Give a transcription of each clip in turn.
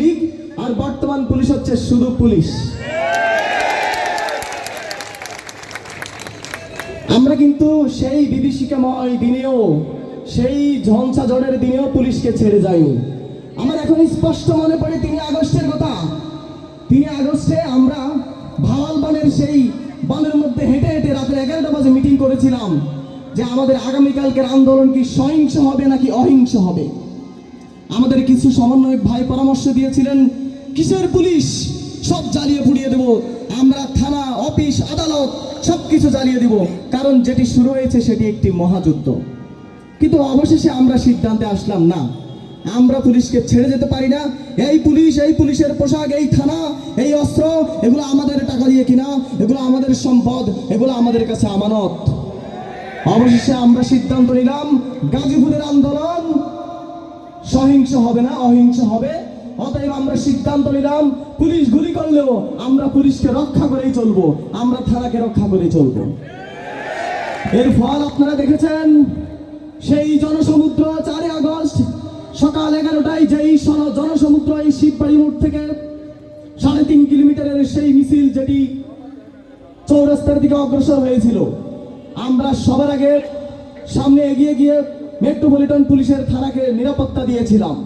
লীগ আর বর্তমান পুলিশ হচ্ছে শুধু পুলিশ। আমরা কিন্তু সেই বিভীষিকাময় দিনেও, সেই ঝঞ্ঝা ঝড়ের দিনেও পুলিশকে ছেড়ে যাইনি। আমার এখন স্পষ্ট মনে পড়ে তিনি আগস্টের কথা। তিনি আগস্টে আমরা ভাওয়াল বনের সেই বনের মধ্যে হেঁটে হেঁটে রাতের এগারোটা বাজে মিটিং করেছিলাম যে আমাদের আগামীকালকের আন্দোলন কি সহিংস হবে নাকি অহিংস হবে? আমাদের কিছু সমন্বয়ক ভাই পরামর্শ দিয়েছিলেন, কিসের পুলিশ? সব জ্বালিয়ে পুড়িয়ে দেব। আমরা থানা, অফিস, আদালত সব কিছু জ্বালিয়ে দেব। কারণ যেটি শুরু হয়েছে সেটি একটি মহাযুদ্ধ। কিন্তু অবশেষে আমরা সিদ্ধান্তে আসলাম না। আমরা পুলিশকে ছেড়ে যেতে পারি না। এই পুলিশ, এই পুলিশের পোশাক, এই থানা, এই অস্ত্র, এগুলো আমাদের টাকা দিয়ে কিনা, এগুলো আমাদের সম্পদ, এগুলো আমাদের কাছে আমানত। অবশেষে আমরা সিদ্ধান্ত নিলাম, গাজীপুরের আন্দোলন সহিংস হবে না, অহিংস হবে। অতএব আমরা সিদ্ধান্ত নিলাম, পুলিশ গুলি করলেও আমরা পুলিশকে রক্ষা করেই চলবো, আমরা থানাকে রক্ষা করেই চলবো। এর ফল আপনারা দেখেছেন, সেই জনসমুদ্র চারে আগস্ট, সকাল এগারোটায় যেই জনসমুদ্র এই শিববাড়ি মোড় থেকে সাড়ে তিন কিলোমিটারের সেই মিছিল যেটি চৌরাস্তার দিকে অগ্রসর হয়েছিল, আমরা সবার আগে সামনে এগিয়ে গিয়ে মেট্রোপলিটন পুলিশের থানাকে নিরাপত্তা দিয়েছিলাম।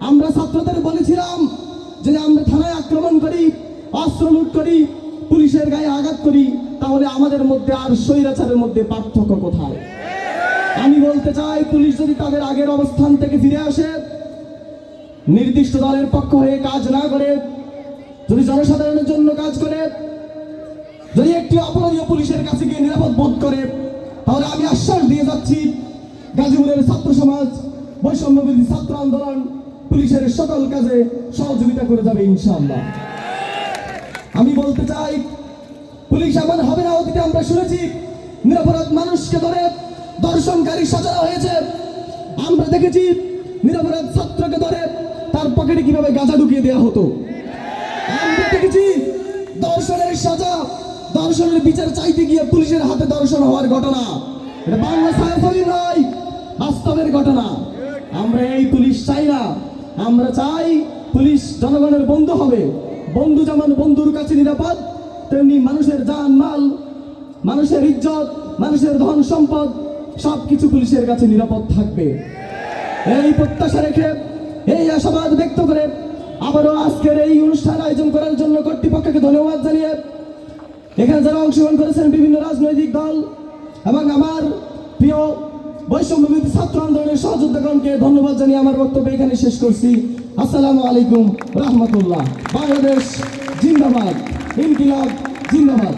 আমরা ছাত্রদের বলেছিলাম যে আমরা থানায় আক্রমণ করি, অস্ত্র লুট করি, পুলিশের গায়ে আঘাত করি, তাহলে আমাদের মধ্যে আর স্বৈরাচারের মধ্যে পার্থক্য কোথায়? আমি বলতে চাই, পুলিশ যদি তাদের আগের অবস্থান থেকে ফিরে আসে, নির্দিষ্ট দলের পক্ষ হয়ে কাজ না করে, যদি জনসাধারণের জন্য কাজ করে, যদি একটি অপরাধীয় পুলিশের কাছে গিয়ে নিরাপদ বোধ করে, তাহলে আমি আশ্বাস দিয়ে যাচ্ছি গাজীপুরের ছাত্র সমাজ, বৈষম্যবিরোধী ছাত্র আন্দোলন পুলিশের সকল কাজে সহযোগিতা করে যাবে ইনশাআল্লাহ। আমি বলতে চাই, পুলিশ এমন হবে না অতীতে আমরা শুনেছি, নিরাপরাধ মানুষকে ধরে দর্শনকারী সাজানো হয়েছে। আমরা দেখেছি নিরাপরাধ ছাত্রকে ধরে তার পকেটে কীভাবে গাঁজা ঢুকিয়ে দেওয়া হতো। আমরা দেখেছি দর্শনের সাজা, দর্শনের বিচার চাইতে গিয়ে পুলিশের হাতে দর্শন হওয়ার ঘটনা। এটা বাংলা ছায়াছবি নয় বাস্তবের ঘটনা। আমরা এই পুলিশ চাই না। আমরা চাই পুলিশ জনগণের বন্ধু হবে। বন্ধু যেমন বন্ধুর কাছে নিরাপদ, তেমনি মানুষের জান, মাল, মানুষের ইজ্জত, মানুষের ধন সম্পদ সব কিছু পুলিশের কাছে নিরাপদ থাকবে। এই প্রত্যাশা রেখে, এই আশাবাদ ব্যক্ত করে আবারও আজকের এই অনুষ্ঠান আয়োজন করার জন্য কর্তৃপক্ষকে ধন্যবাদ জানিয়ে এখানে যারা অংশগ্রহণ করেছেন বিভিন্ন রাজনৈতিক দল এবং আমার প্রিয় বৈষম্যবিরোধী ছাত্র আন্দোলনের সহযোদ্ধাগণকে ধন্যবাদ জানিয়ে আমার বক্তব্য এখানে শেষ করছি। আসসালামু আলাইকুম রহমতুল্লাহ। বাংলাদেশ জিন্দাবাদ। ইনকিলাব জিন্দাবাদ।